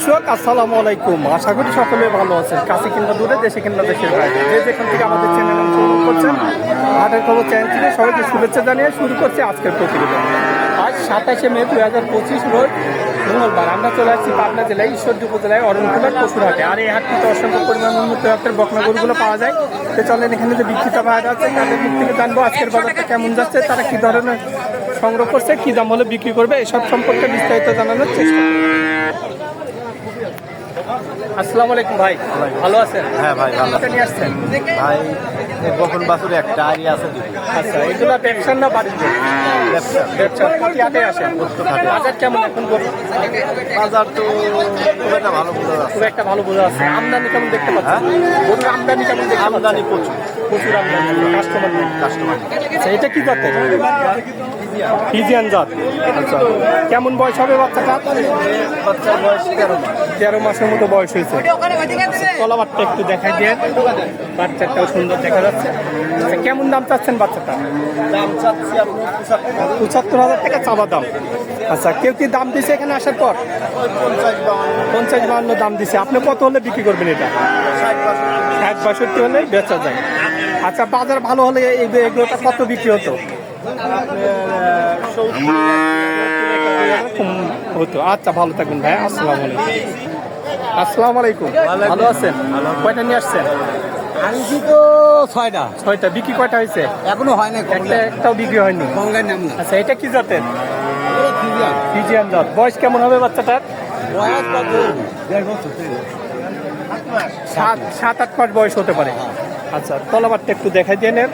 দর্শক, আসসালামু আলাইকুম। আশা করি সকলে ভালো আছেন। কাছে কিংবা দূরে, দেশে কিংবা দেশের বাইরে। যে যেখান থেকে আমাদের চ্যানেল অংশগ্রহণ করছেন, হাটের খবর চ্যানেল থেকে সবাইকে শুভেচ্ছা জানিয়ে শুরু করছে আজকের প্রতিবেদন। আজ সাতাশে মে দু হাজার পঁচিশ রোজ মঙ্গলবার। আমরা চলে আসছি পাবনা জেলায়, ঈশ্বরদী উপজেলায়, অরণকুলার পশুর হাটে আর এই হাটটিতে অসংখ্য পরিমাণ উন্নত জাতের বকনা গরুগুলো পাওয়া যায়। তো চলেন এখানে যে বিক্রেতা ভাইরা আছে, তাদের দিক থেকে জানব আজকের বাজারটা কেমন যাচ্ছে, তারা কী ধরনের সংগ্রহ করছে, কী দাম হলে বিক্রি করবে, এসব সম্পর্কে বিস্তারিত জানানোর চেষ্টা। আসসালামু আলাইকুম ভাই। ভালো আছেন? হ্যাঁ ভাই ভালো নিয়ে আসছেন? ভাই এই বখন বাছুর একটা আরি আছে আচ্ছা এগুলো ব্যবসার না বাড়িতে ব্যবসা। ব্যবসা হাটে বাজার কেমন এখন? বাজার তো খুব একটা ভালো বোঝা যাচ্ছে। খুব একটা ভালো বোঝা আছে আমদানি কেমন দেখতে পাচ্ছেন? গরুর আমদানি কেমন দেখতে হ্যাঁ? আমদানি প্রচুর। প্রচুর আমদানি। কাস্টমার কাস্টমার আচ্ছা এটা কি জাতের? ফিজিয়ান জাত। আচ্ছা কেমন বয়স হবে বাচ্চাটা? বাচ্চার বয়স তেরো তেরো মাসের মতো বয়স হয়েছে। তলাবারটা একটু দেখাই দিয়ে বাচ্চাটাও সুন্দর দেখা যাচ্ছে। আচ্ছা, কেমন দাম চাচ্ছেন বাচ্চাটা? দাম চাচ্ছি পঁচাত্তর হাজার। টাকা চাওয়া দাম। আচ্ছা কেউ কি দাম দিছে এখানে আসার পর? পঞ্চাশ বাহান্ন। দাম দিছে। আপনি কত হলে বিক্রি করবেন এটা? ষাট বাষট্টি। হলে বেচা যায়। আচ্ছা বাজার ভালো হলে এগুলোটা কত বিক্রি হতো? এরকম হতো আচ্ছা ভালো থাকবেন ভাই। আসসালামু আলাইকুম। আসসালামু আলাইকুম। ভালো আছেন? কয়টা নিয়ে আসছেন? আনছি তো ছয়টা। ছয়টা। বিক্রি কয়টা হয়েছে? এখনও হয় না একটা একটাও বিক্রি হয়নি? গঙ্গার নাম আচ্ছা এটা কি জাতের? ফিজিয়ান। জাত। বয়স কেমন হবে বাচ্চাটার? বয়স কত? দেড় বছর। সাত সাত আট মাস বয়স হতে পারে। আচ্ছা তলাবারটা একটু দেখাই দিয়ে নেন।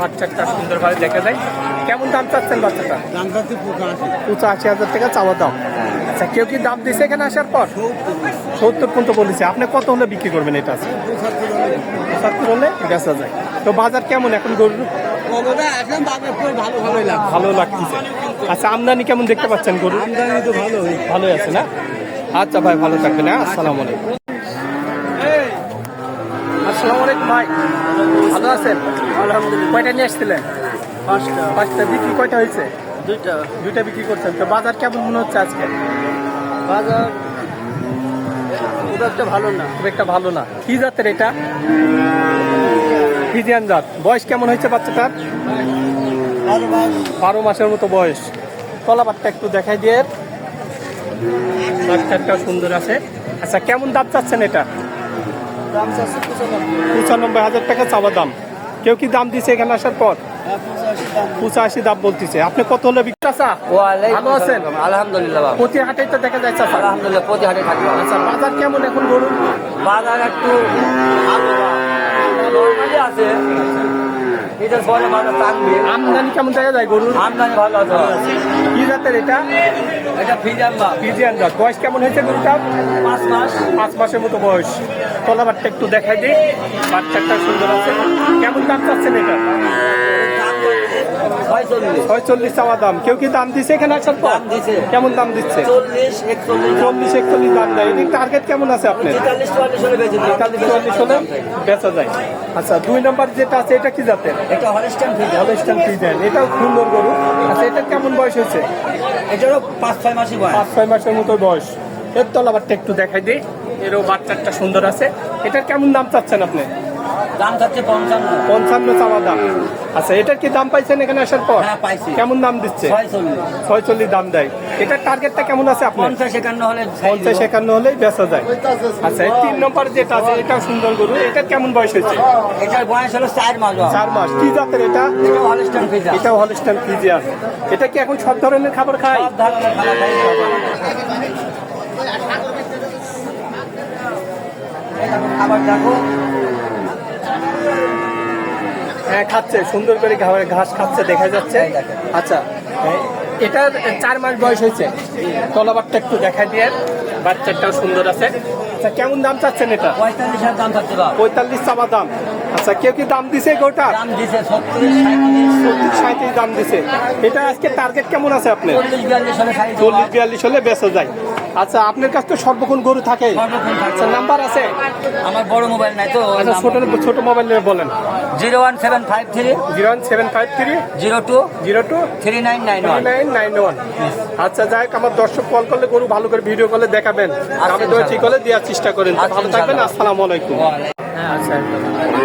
বাচ্চাটা সুন্দরভাবে দেখা যায় কেমন দাম চাচ্ছেন বাচ্চাটা? দাম চাচ্ছি পঁচাশি। হাজার টাকা চাওয়া দাম। আচ্ছা কেউ কি দাম দিছে এখানে আসার পর? সত্তর পর্যন্ত বলেছে আপনি কত হলে বিক্রি করবেন এটা? পঁচাত্তর হলে বেচা যায়। তো বাজার কেমন এখন গরুর? ভালো লাগছে। লাগতেছে আচ্ছা আমদানি কেমন দেখতে পাচ্ছেন আমদানি তো ভালো ভালোই আছে না? আচ্ছা ভাই ভালো থাকবেন হ্যাঁ? আসসালামু আলাইকুম। আসসালামু আলাইকুম ভাই। ভালো আছেন? আলহামদুলিল্লাহ। কয়টা নিয়ে আসছিলেন পাঁচটা। পাঁচটা বিক্রি কয়টা হয়েছে? দুইটা। দুইটা বিক্রি করছেন। তো বাজার কেমন মনে হচ্ছে আজকে? বাজার খুব একটা ভালো না। খুব একটা ভালো না। কি জাতের এটা? ফিজিয়ান জাত। বয়স কেমন হয়েছে বাচ্চাটার? বারো মাসের মতো বয়স। তলাবারটা একটু দেখাই দিয়ে। বাচ্চাটা সুন্দর আছে। আচ্ছা কেমন দাম চাচ্ছেন এটা? পঁচানব্বই। হাজার টাকা চাওয়া দাম। কেউ কি দাম দিছে এখানে আসার পর? হ্যাঁ পঁচাশি দাম। বলতেছে। আপনি কত হলে বিক্রি চাচা? ভালো আছেন? আলহামদুলিল্লাহ প্রতি হাটে তো দেখা যায় চাচা। আলহামদুলিল্লাহ প্রতি হাটে আচ্ছা বাজার কেমন এখন বলুন? বাজার একটু আছে। এটা টানবে আমদানি কেমন দেখা যায় গরুর? আমদানি ভালো আছে। কি জাতের এটা? এটা ফিজিয়ান জাত। বয়স কেমন হয়েছে গরুটা পাঁচ মাস। পাঁচ মাসের মতো বয়স। তলাবারটা একটু দেখাই দিই। বাচ্চাটা সুন্দর আছে। কেমন দাম চাচ্ছেন এটা? ছয়চল্লিশ চাওয়া দাম। কেউ কি দাম দিছে এখানে আসার পর। কেমন দাম দিচ্ছে? চল্লিশ একচল্লিশ। চল্লিশ একচল্লিশ দাম দেয়। এদিক টার্গেট কেমন আছে আপনার? তেতাল্লিশ চুয়াল্লিশ হলে বেঁচে যায়। আচ্ছা দুই নম্বর যেটা আছে এটা কি জাতের? এটা ফ্রিজেন এটাও সুন্দর গরু। আচ্ছা কেমন বয়স হয়েছে? এটারও পাঁচ ছয় মাসই বয়স। পাঁচ ছয় মাসের মতো বয়স। এর তলাবারটা একটু দেখাই দিই। এরও বাচ্চাটা সুন্দর আছে। এটার কেমন দাম চাচ্ছেন আপনি? দাম থাকছে পঞ্চান্ন। পঞ্চান্ন চাওয়া দাম। আচ্ছা এটার কি দাম পাইছেন এখানে আসার পর? হ্যাঁ, পাইছি। কেমন দাম দিচ্ছে? ছয়চল্লিশ। ছয়চল্লিশ দাম দেয়। এটার টার্গেটটা কেমন আছে আপনার? পঞ্চাশ একান্ন হলে পঞ্চাশ একান্ন হলেই বেচা যায়। আচ্ছা তিন নম্বর যেটা আছে এটাও সুন্দর গরু। এটার কেমন বয়স হয়েছে? এটার বয়স হলো চার মাস চার মাস। কি জাতের এটা? এটা এটাও হলস্টাইন ফ্রিজিয়ান এটা কি এখন সব ধরনের খাবার খায়? সব ধরনের খাবার খাই খাবার দেখো। হ্যাঁ খাচ্ছে সুন্দর করে ঘাস খাচ্ছে দেখা যাচ্ছে। আচ্ছা এটার চার মাস বয়স হয়েছে। তলাবারটা একটু দেখা দিয়ে বাচ্চাটাও সুন্দর আছে। আচ্ছা কেমন দাম চাচ্ছেন এটা? পঁয়তাল্লিশ দাম বাবা। পঁয়তাল্লিশ চাবা দাম। আচ্ছা কেউ কি দাম দিছে গোটা? দাম দিছে ছত্রিশ সাঁত্রিশ দাম দিছে। এটা আজকে টার্গেট কেমন আছে আপনার? চল্লিশ বিয়াল্লিশ হলে খাই চল্লিশ বিয়াল্লিশ হলে বেচা যায়। আচ্ছা আপনার কাছে তো সর্বক্ষণ গরু থাকে। সর্বক্ষণ থাকে। আচ্ছা নাম্বার আছে? আমার বড় মোবাইল নাই তো আচ্ছা ছোট ছোট মোবাইল নিয়ে বলেন। Zero one seven five three zero one seven five three zero two zero two three nine nine one. Nine nine one. আচ্ছা যাই হোক, আমার দর্শক কল করলে গরু ভালো করে ভিডিও কলে দেখাবেন। আর আমি তো ঠিক করলে দেওয়ার চেষ্টা করেন আচ্ছা, ভালো থাকবেন। আসসালামু আলাইকুম। আচ্ছা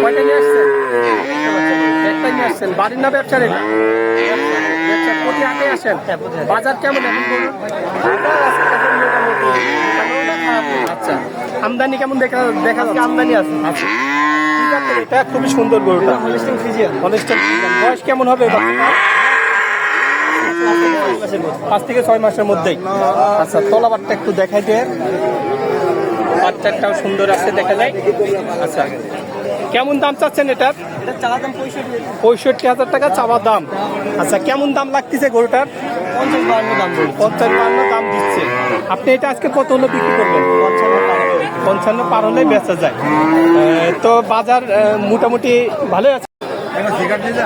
কয়টা নিয়ে আসছেন? একটা নিয়ে আসছেন। বাড়ির না ব্যবসা নেই ব্যবসা হাটে আসেন? বাজার কেমন এখন গরুর? আচ্ছা আমদানি কেমন দেখা দেখা যাচ্ছে? আমদানি আছে। আচ্ছা। আছে এটা? খুবই সুন্দর গরুটা। হলিস্টিন ফ্রিজিয়ান বয়স কেমন হবে? পাঁচ থেকে ছয় মাসের মধ্যেই। আচ্ছা তলাবারটা একটু দেখাই দেন বাচ্চাটাও সুন্দর আছে দেখা যায়। আচ্ছা। কেমন দাম চাচ্ছেন এটার? পঁয়ষট্টি। হাজার টাকা চাওয়ার দাম। আচ্ছা কেমন দাম লাগতেছে গরুটার? পঞ্চাশ বান্ন দাম পঞ্চাশ বান্ন দাম দিচ্ছে। আপনি এটা আজকে কত হলো বিক্রি করবেন? পঞ্চান্ন পার হলে বেচা যায়। তো বাজার মোটামুটি ভালোই আছে।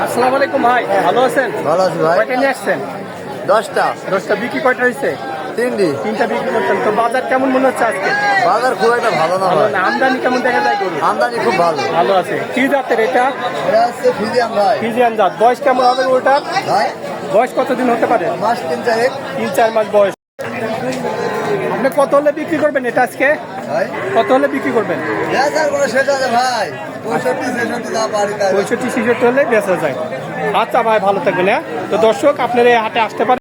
আসসালামু আলাইকুম ভাই ভালো আছেন? ভালো আছি ভাই। কয়টা নিয়ে আসছেন? দশটা। দশটা বিক্রি কয়টা হয়েছে? তিনটি। তিনটা বিক্রি করতেন তো বাজার কেমন মনে হচ্ছে আজকে? বাজার খুব একটা ভালো না ভালো না আমদানি কেমন দেখা যায় গরু আমদানি খুব ভালো। ভালো আছে। কি জাতের এটা? এটা হচ্ছে ফিজিয়াম ভাই। ফিজিয়ান জাত। বয়স কেমন হবে ভাই? বয়স কতদিন হতে পারে? মাস তিন চারেক। তিন চার মাস বয়স। আপনি কত হলে বিক্রি করবেন এটা আজকে? কত হলে বিক্রি করবেন? পঁয়ষট্টি ছিষট্টি হলে বেচা যায়। আচ্ছা ভাই ভালো থাকবেন হ্যাঁ? তো দর্শক আপনার এই হাটে আসতে পারেন।